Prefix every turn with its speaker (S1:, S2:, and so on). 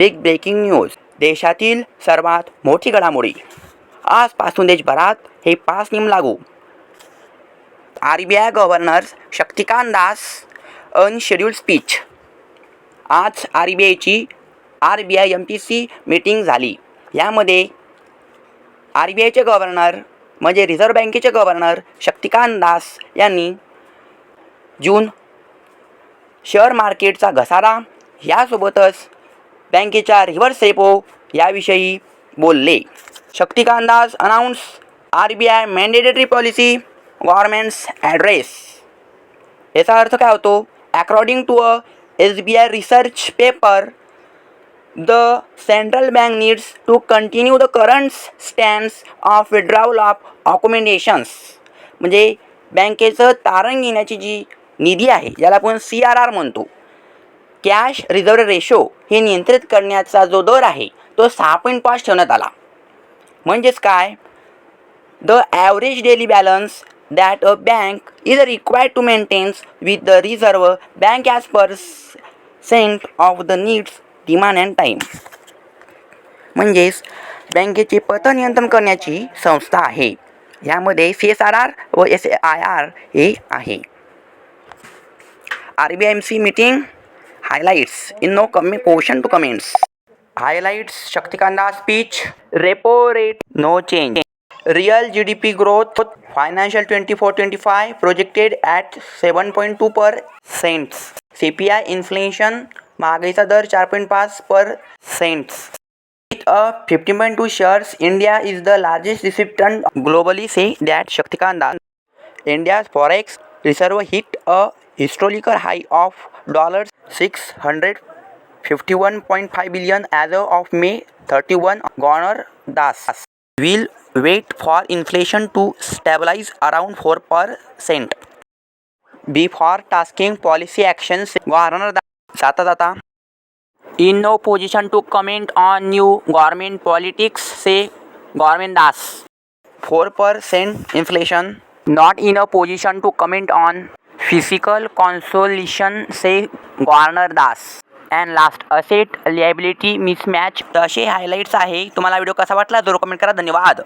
S1: Big breaking news देशातील सर्वात मोठी घडामोडी. आजपासून देशभरात हे पाच नियम लागू. R B I governor Shaktikanta Das unscheduled speech आज आर बी आयची R B I M P C meeting झाली. यामध्ये आर बी आयचे गव्हर्नर म्हणजे रिझर्व्ह बँकेचे गव्हर्नर शक्तिकांत दास यांनी जून शेअर मार्केटचा घसारा. यासोबतच बँकेच्या रिव्हर्स रेपो याविषयी बोलले. Shaktikanta Das announce R B I mandatory policy governments address याचा अर्थ काय होतो? According to a S B I research paper the central bank needs to continue the current stands of withdrawal of accommodations म्हणजे बँकेचं तारण घेण्याची जी निधी आहे ज्याला आपण सी आर आर म्हणतो. कॅश रिझर्व रेशो हे नियंत्रित करण्याचा जो दर आहे तो सहा पॉईंट पाच ठेवण्यात आला. म्हणजेच काय? The average daily balance that a bank is required to maintains with the reserve bank as per cent of the needs demand and time म्हणजेच बँकेचे पतनियंत्रण करण्याची संस्था आहे. यामध्ये सी एस आर आर व एस आय आर हे आहे. R B I M C meeting highlights in no कमी portion to comments highlights Shaktikanta speech repo rate no change real G D P growth financial twenty four twenty five projected at seven point two per cents C P I inflation महागाईचा दर चार point पाच per cents With a 15.2 shares, India is the largest recipient globally. Globally say that Das. India's forex reserve hit a historical high of $651.5 billion as of May 31. Governor Das will wait for inflation to stabilize around 4%. Before tasking policy actions, Governor Das in no position to comment on new government politics, say Government Das. 4% inflation not in a position to comment on fiscal consolidation say governor das and last asset liability mismatch तर असे highlights आहे तुम्हाला video कसा वाटला जरूर comment करा धन्यवाद